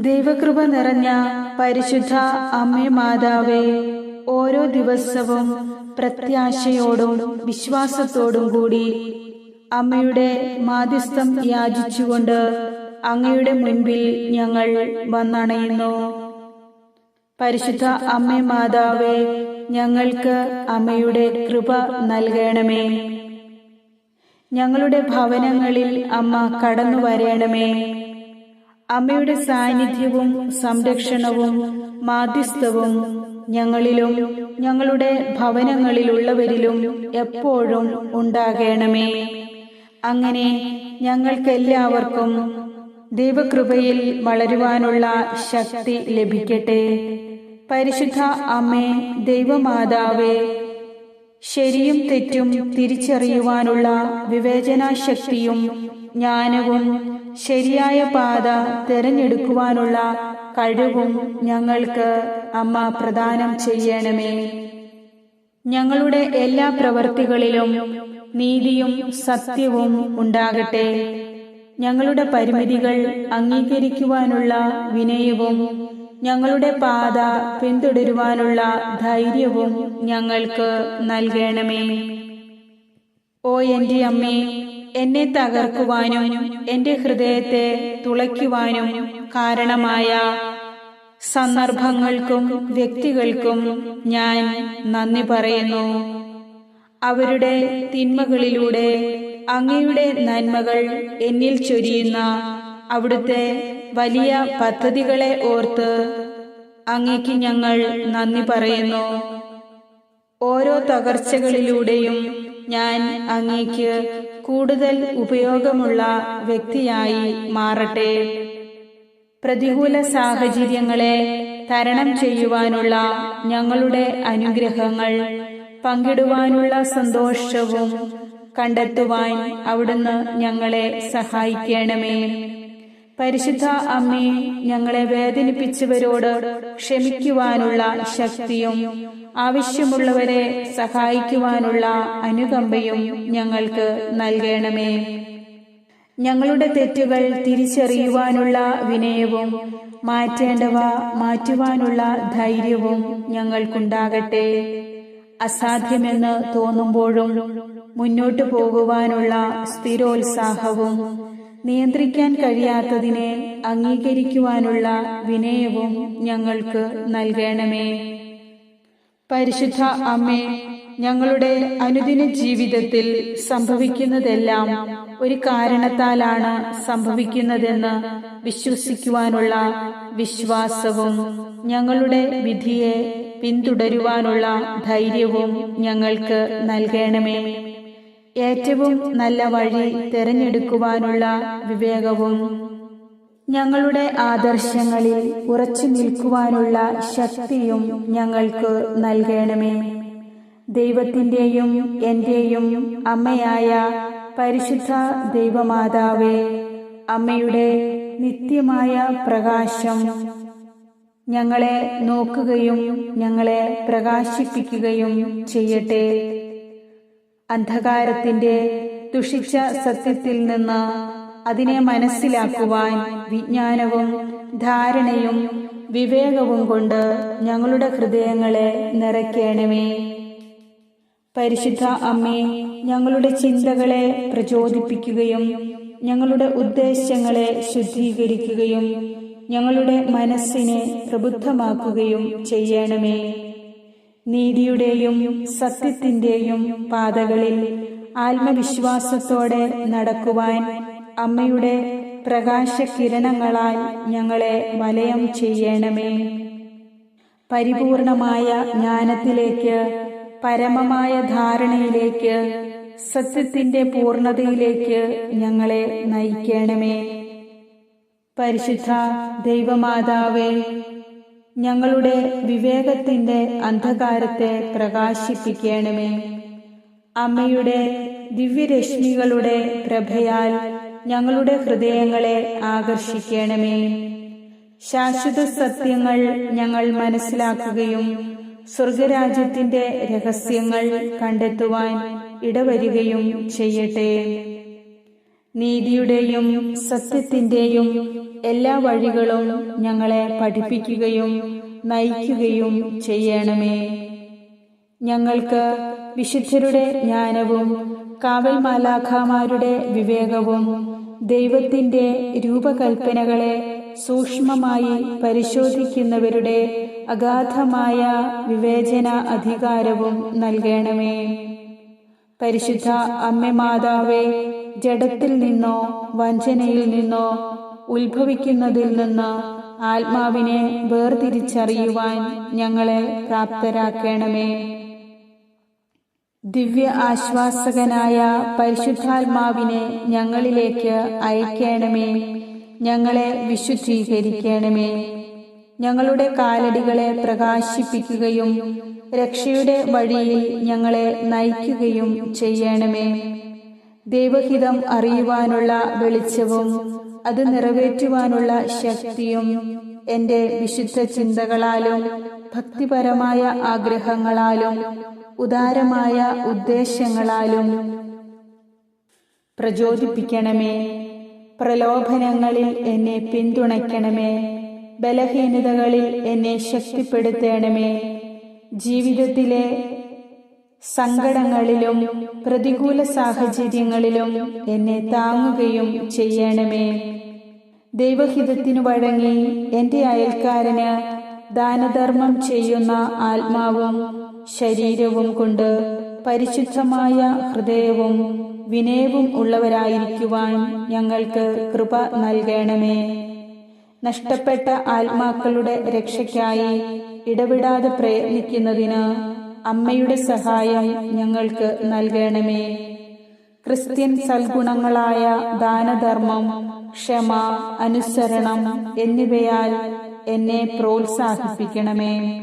ദൈവകൃപ നിറഞ്ഞ പരിശുദ്ധ അമ്മ മാതാവേ ഓരോ ദിവസവും പ്രത്യാശയോടും വിശ്വാസത്തോടും കൂടി അമ്മയുടെ മാധ്യസ്ഥം യാചിച്ചുകൊണ്ട് അങ്ങയുടെ മുൻപിൽ ഞങ്ങൾ വന്നണയുന്നു. പരിശുദ്ധ അമ്മ മാതാവേ ഞങ്ങൾക്ക് അമ്മയുടെ കൃപ നൽകണമേ. ഞങ്ങളുടെ ഭവനങ്ങളിൽ അമ്മ കടന്നു വരേണമേ അമ്മയുടെ സാന്നിധ്യവും സംരക്ഷണവും മാധ്യസ്ഥവും ഞങ്ങളിലും ഞങ്ങളുടെ ഭവനങ്ങളിലുള്ളവരിലും എപ്പോഴും ഉണ്ടാകണമേ. അങ്ങനെ ഞങ്ങൾക്കെല്ലാവർക്കും ദൈവകൃപയിൽ വളരുവാനുള്ള ശക്തി ലഭിക്കട്ടെ. പരിശുദ്ധ അമ്മേ ദൈവമാതാവേ ശരിയും തെറ്റും തിരിച്ചറിയുവാനുള്ള വിവേചനാശക്തിയും ജ്ഞാനവും ശരിയായ പാത തിരഞ്ഞെടുക്കുവാനുള്ള കഴിവും ഞങ്ങൾക്ക് അമ്മ പ്രദാനം ചെയ്യണമേ. ഞങ്ങളുടെ എല്ലാ പ്രവൃത്തികളിലും നീതിയും സത്യവും ഉണ്ടാകട്ടെ. ഞങ്ങളുടെ പരിമിതികൾ അംഗീകരിക്കുവാനുള്ള വിനയവും ഞങ്ങളുടെ പാത പിന്തുടരുവാനുള്ള ധൈര്യവും ഞങ്ങൾക്ക് നൽകണമേ. ഓ എന്റെ അമ്മേ എന്നെ തകർക്കുവാനും എന്റെ ഹൃദയത്തെ തുളയ്ക്കുവാനും കാരണമായ സന്ദർഭങ്ങൾക്കും വ്യക്തികൾക്കും ഞാൻ നന്ദി പറയുന്നു. അവരുടെ തിന്മകളിലൂടെ അങ്ങയുടെ നന്മകൾ എന്നിൽ ചൊരിയുന്ന അവിടുത്തെ വലിയ പദ്ധതികളെ ഓർത്ത് അങ്ങയ്ക്ക് ഞങ്ങൾ നന്ദി പറയുന്നു. ഓരോ തകർച്ചകളിലൂടെയും ഞാൻ അങ്ങേക്ക് കൂടുതൽ ഉപയോഗമുള്ള വ്യക്തിയായി മാറട്ടെ. പ്രതികൂല സാഹചര്യങ്ങളെ തരണം ചെയ്യുവാനുള്ള ഞങ്ങളുടെ അനുഗ്രഹങ്ങൾ പങ്കിടുവാനുള്ള സന്തോഷവും കണ്ടെത്തുവാൻ അവിടുന്ന് ഞങ്ങളെ സഹായിക്കണമേ. പരിശുദ്ധ അമ്മേ ഞങ്ങളെ വേദനിപ്പിച്ചവരോട് ക്ഷമിക്കുവാനുള്ള ശക്തിയും ആവശ്യമുള്ളവരെ സഹായിക്കുവാനുള്ള അനുകമ്പയും ഞങ്ങൾക്ക് നൽകണമേ. ഞങ്ങളുടെ തെറ്റുകൾ തിരിച്ചറിയുവാനുള്ള വിനയവും മാറ്റേണ്ടവ മാറ്റുവാനുള്ള ധൈര്യവും ഞങ്ങൾക്കുണ്ടാകട്ടെ. അസാധ്യമെന്ന് തോന്നുമ്പോഴും മുന്നോട്ടു പോകുവാനുള്ള സ്ഥിരോത്സാഹവും നിയന്ത്രിക്കാൻ കഴിയാത്തതിനെ അംഗീകരിക്കുവാനുള്ള വിനയവും ഞങ്ങൾക്ക് നൽകണമേ. പരിശുദ്ധ അമ്മേ ഞങ്ങളുടെ അനുദിന ജീവിതത്തിൽ സംഭവിക്കുന്നതെല്ലാം ഒരു കാരണത്താലാണ് സംഭവിക്കുന്നതെന്ന് വിശ്വസിക്കുവാനുള്ള വിശ്വാസവും ഞങ്ങളുടെ വിധിയെ പിന്തുടരുവാനുള്ള ധൈര്യവും ഞങ്ങൾക്ക് നൽകണമേ. ഏറ്റവും നല്ല വഴി തിരഞ്ഞെടുക്കുവാനുള്ള വിവേകവും ഞങ്ങളുടെ ആദർശങ്ങളിൽ ഉറച്ചു നിൽക്കുവാനുള്ള ശക്തിയും ഞങ്ങൾക്ക് നൽകണമേ. ദൈവത്തിന്റെയും എന്റെയും അമ്മയായ പരിശുദ്ധ ദൈവമാതാവേ അമ്മയുടെ നിത്യമായ പ്രകാശം ഞങ്ങളെ നോക്കുകയും ഞങ്ങളെ പ്രകാശിപ്പിക്കുകയും ചെയ്യട്ടെ. അന്ധകാരത്തിന്റെ ദുഷിച്ച സത്യത്തിൽ നിന്ന് അതിനെ മനസ്സിലാക്കുവാൻ വിജ്ഞാനവും ധാരണയും വിവേകവും കൊണ്ട് ഞങ്ങളുടെ ഹൃദയങ്ങളെ നിറയ്ക്കണമേ. പരിശുദ്ധ അമ്മേ ഞങ്ങളുടെ ചിന്തകളെ പ്രചോദിപ്പിക്കുകയും ഞങ്ങളുടെ ഉദ്ദേശങ്ങളെ ശുദ്ധീകരിക്കുകയും ഞങ്ങളുടെ മനസ്സിനെ പ്രബുദ്ധമാക്കുകയും ചെയ്യണമേ. നീതിയുടെയും സത്യത്തിന്റെയും പാതകളിൽ ആത്മവിശ്വാസത്തോടെ നടക്കുവാൻ അമ്മയുടെ പ്രകാശകിരണങ്ങളാൽ ഞങ്ങളെ വലയം ചെയ്യണമേ. പരിപൂർണമായ ജ്ഞാനത്തിലേക്ക് പരമമായ ധാരണയിലേക്ക് സത്യത്തിന്റെ പൂർണതയിലേക്ക് ഞങ്ങളെ നയിക്കണമേ. പരിശുദ്ധ ദൈവമാതാവേ ഞങ്ങളുടെ വിവേകത്തിന്റെ അന്ധകാരത്തെ പ്രകാശിപ്പിക്കണമേ. അമ്മയുടെ ദിവ്യരശ്മികളുടെ പ്രഭയാൽ ഞങ്ങളുടെ ഹൃദയങ്ങളെ ആകർഷിക്കണമേ. ശാശ്വത സത്യങ്ങൾ ഞങ്ങൾ മനസ്സിലാക്കുകയും സ്വർഗരാജ്യത്തിന്റെ രഹസ്യങ്ങൾ കണ്ടെത്തുവാൻ ഇടവരികയും ചെയ്യട്ടെ. നീതിയുടെയും സത്യത്തിന്റെയും എല്ലാ വഴികളും ഞങ്ങളെ പഠിപ്പിക്കുകയും നയിക്കുകയും ചെയ്യണമേ. ഞങ്ങൾക്ക് വിശുദ്ധരുടെ ജ്ഞാനവും കാവൽ മാലാഖമാരുടെ വിവേകവും ദൈവത്തിന്റെ രൂപകൽപ്പനകളെ സൂക്ഷ്മമായി പരിശോധിക്കുന്നവരുടെ അഗാധമായ വിവേചന അധികാരവും നൽകണമേ. പരിശുദ്ധ അമ്മ മാതാവേ ജഡത്തിൽ നിന്നോ വഞ്ചനയിൽ നിന്നോ ഉത്ഭവിക്കുന്നതിൽ നിന്ന് ആത്മാവിനെ വേർതിരിച്ചറിയുവാൻ ഞങ്ങളെ പ്രാപ്തരാക്കണമേ. ദിവ്യ ആശ്വാസകനായ പരിശുദ്ധാത്മാവിനെ ഞങ്ങളിലേക്ക് അയക്കണമേ. ഞങ്ങളെ വിശുദ്ധീകരിക്കണമേ. ഞങ്ങളുടെ കാലടികളെ പ്രകാശിപ്പിക്കുകയും രക്ഷയുടെ വഴിയിൽ ഞങ്ങളെ നയിക്കുകയും ചെയ്യണമേ. ദൈവഹിതം അറിയുവാനുള്ള വെളിച്ചവും അത് നിറവേറ്റുവാനുള്ള ശക്തിയും എന്റെ വിശുദ്ധ ചിന്തകളാലും ഭക്തിപരമായ ആഗ്രഹങ്ങളാലും ഉദാരമായ ഉദ്ദേശങ്ങളാലും പ്രചോദിപ്പിക്കണമേ. പ്രലോഭനങ്ങളിൽ എന്നെ പിന്തുണയ്ക്കണമേ. ബലഹീനതകളിൽ എന്നെ ശക്തിപ്പെടുത്തണമേ. ജീവിതത്തിലെ സങ്കടങ്ങളിലും പ്രതികൂല സാഹചര്യങ്ങളിലും എന്നെ താങ്ങുകയും ചെയ്യണമേ. ദൈവഹിതത്തിനു വഴങ്ങി എന്റെ അയൽക്കാരന് ദാനധർമ്മം ചെയ്യുന്ന ആത്മാവും ശരീരവും കൊണ്ട് പരിശുദ്ധമായ ഹൃദയവും വിനയവും ഉള്ളവരായിരിക്കുവാൻ ഞങ്ങൾക്ക് കൃപ നൽകണമേ. നഷ്ടപ്പെട്ട ആത്മാക്കളുടെ രക്ഷയ്ക്കായി ഇടപെടാതെ പ്രയത്നിക്കുന്നതിന് അമ്മയുടെ സഹായം ഞങ്ങൾക്ക് നൽകണമേ. ക്രിസ്ത്യൻ സൽഗുണങ്ങളായ ദാനധർമ്മം ക്ഷമ അനുസരണം എന്നിവയാൽ എന്നെ പ്രോത്സാഹിപ്പിക്കണമേ.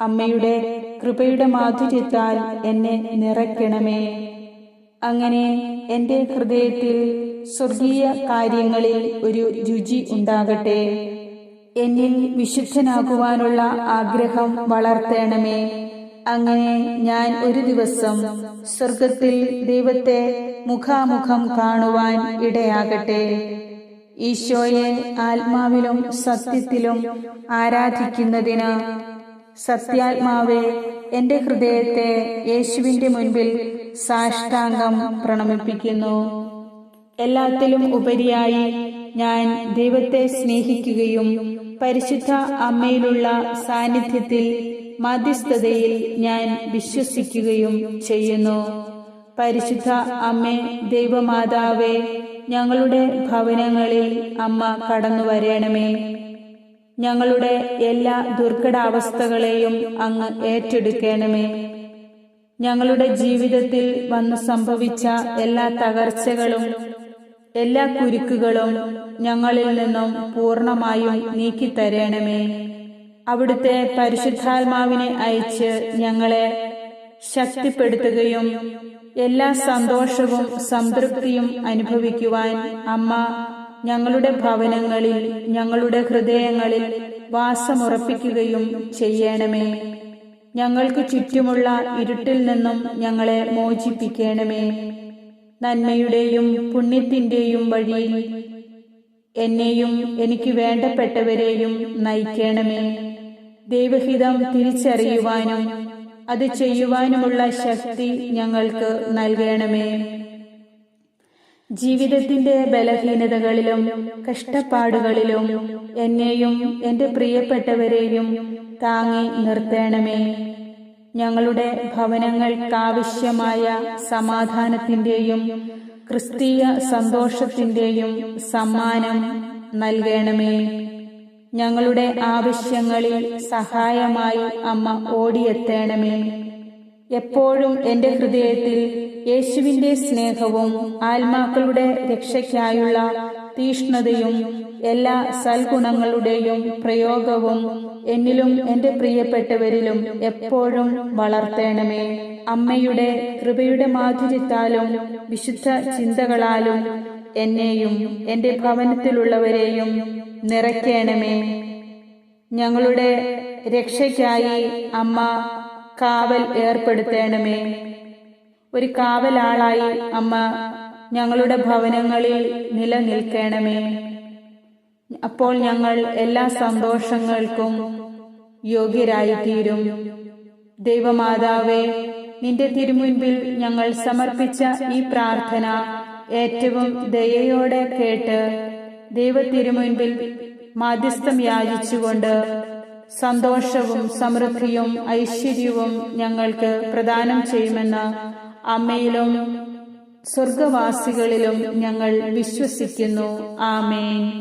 അമ്മയുടെ കൃപയുടെ മാധുര്യത്താൽ എന്നെ നിറയ്ക്കണമേ. അങ്ങനെ എന്റെ ഹൃദയത്തിൽ സ്വർഗീയ കാര്യങ്ങളിൽ ഒരു രുചി ഉണ്ടാകട്ടെ. എന്നിൽ വിശുദ്ധനാകുവാനുള്ള ആഗ്രഹം വളർത്തണമേ. അങ്ങനെ ഞാൻ ഒരു ദിവസം സ്വർഗത്തിൽ ദൈവത്തെ മുഖാമുഖം കാണുവാൻ ഇടയാകട്ടെ. ഈശോയെ ആത്മാവിലും സത്യത്തിലും ആരാധിക്കുന്നതിന് സത്യാത്മാവെ എന്റെ ഹൃദയത്തെ യേശുവിന്റെ മുൻപിൽ സാഷ്ടാംഗം പ്രണമിപ്പിക്കുന്നു. എല്ലാത്തിലും ഉപരിയായി ഞാൻ ദൈവത്തെ സ്നേഹിക്കുകയും പരിശുദ്ധ അമ്മയിലുള്ള സാന്നിധ്യത്തിൽ മധ്യസ്ഥതയിൽ ഞാൻ വിശ്വസിക്കുകയും ചെയ്യുന്നു. പരിശുദ്ധ അമ്മേ ദൈവമാതാവേ ഞങ്ങളുടെ ഭവനങ്ങളിൽ അമ്മ കടന്നു വരേണമേ. ഞങ്ങളുടെ എല്ലാ ദുർഘടാവസ്ഥകളെയും അങ്ങ് ഏറ്റെടുക്കണമേ. ഞങ്ങളുടെ ജീവിതത്തിൽ വന്നു സംഭവിച്ച എല്ലാ തകർച്ചകളും എല്ലാ കുരുക്കുകളും ഞങ്ങളിൽ നിന്നും പൂർണമായും നീക്കിത്തരണമേ. അവിടുത്തെ പരിശുദ്ധാത്മാവിനെ അയച്ച് ഞങ്ങളെ ശക്തിപ്പെടുത്തുകയും എല്ലാ സന്തോഷവും സംതൃപ്തിയും അനുഭവിക്കുവാൻ അമ്മ ഞങ്ങളുടെ ഭവനങ്ങളിൽ ഞങ്ങളുടെ ഹൃദയങ്ങളിൽ വാസമുറപ്പിക്കുകയും ചെയ്യണമേ. ഞങ്ങൾക്ക് ചുറ്റുമുള്ള ഇരുട്ടിൽ നിന്നും ഞങ്ങളെ മോചിപ്പിക്കണമേ. നന്മയുടെയും പുണ്യത്തിന്റെയും വഴിയിൽ എന്നെയും എനിക്ക് വേണ്ടപ്പെട്ടവരെയും നയിക്കണമേ. ദൈവഹിതം തിരിച്ചറിയുവാനും അത് ചെയ്യുവാനുമുള്ള ശക്തി ഞങ്ങൾക്ക് നൽകണമേ. ജീവിതത്തിന്റെ ബലഹീനതകളിലും കഷ്ടപ്പാടുകളിലും എന്നെയും എന്റെ പ്രിയപ്പെട്ടവരെയും താങ്ങി നിർത്തേണമേ. ഞങ്ങളുടെ ഭവനങ്ങൾക്കാവശ്യമായ സമാധാനത്തിന്റെയും ക്രിസ്തീയ സന്തോഷത്തിന്റെയും സമ്മാനം നൽകണമേ. ഞങ്ങളുടെ ആവശ്യങ്ങളിൽ സഹായമായി അമ്മ ഓടിയെത്തേണമേ. എപ്പോഴും എന്റെ ഹൃദയത്തിൽ യേശുവിന്റെ സ്നേഹവും ആത്മാക്കളുടെ രക്ഷയ്ക്കായുള്ള തീഷ്ണതയും എല്ലാ സൽഗുണങ്ങളുടെയും പ്രയോഗവും എന്നിലും എന്റെ പ്രിയപ്പെട്ടവരിലും എപ്പോഴും വളർത്തേണമേ. അമ്മയുടെ കൃപയുടെ മാധുര്യത്താലും വിശുദ്ധ ചിന്തകളാലും എന്നെയും എന്റെ ഭവനത്തിലുള്ളവരെയും നിറയ്ക്കണമേ. ഞങ്ങളുടെ രക്ഷയ്ക്കായി അമ്മ കാവൽ ഏർപ്പെടുത്തണമേ. ഒരു കാവലാളായി അമ്മ ഞങ്ങളുടെ ഭവനങ്ങളിൽ നിലനിൽക്കണമേ. അപ്പോൾ ഞങ്ങൾ എല്ലാ സന്തോഷങ്ങൾക്കും യോഗ്യരായിത്തീരും. ദൈവമാതാവേ നിന്റെ തിരുമുൻപിൽ ഞങ്ങൾ സമർപ്പിച്ച ഈ പ്രാർത്ഥന ഏറ്റവും ദയയോടെ കേട്ട് ദൈവ തിരുമുൻപിൽ മാധ്യസ്ഥം യാചിച്ചുകൊണ്ട് സന്തോഷവും സമൃദ്ധിയും ഐശ്വര്യവും ഞങ്ങൾക്ക് പ്രദാനം ചെയ്യുമെന്ന് അമ്മയിലും സ്വർഗവാസികളിലും ഞങ്ങൾ വിശ്വസിക്കുന്നു. ആമേൻ.